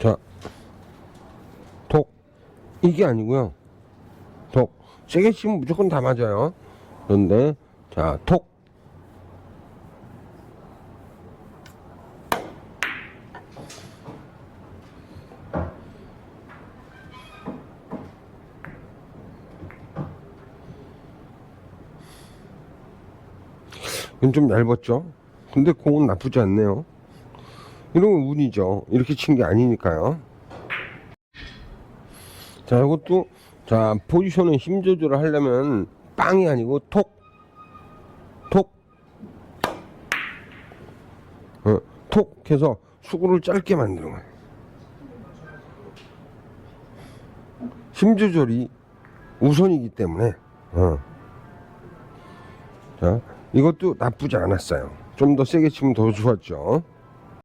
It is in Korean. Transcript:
자, 톡. 이게 아니고요. 톡. 세게 치면 무조건 다 맞아요. 그런데, 자, 톡. 이건 좀 얇았죠? 근데 공은 나쁘지 않네요. 이런 건 운이죠. 이렇게 친 게 아니니까요. 자, 이것도, 자, 포지션은 힘 조절을 하려면 빵이 아니고 톡, 톡, 어, 톡 해서 수구를 짧게 만드는 거예요. 힘 조절이 우선이기 때문에, 어. 자, 이것도 나쁘지 않았어요. 좀 더 세게 치면 더 좋았죠.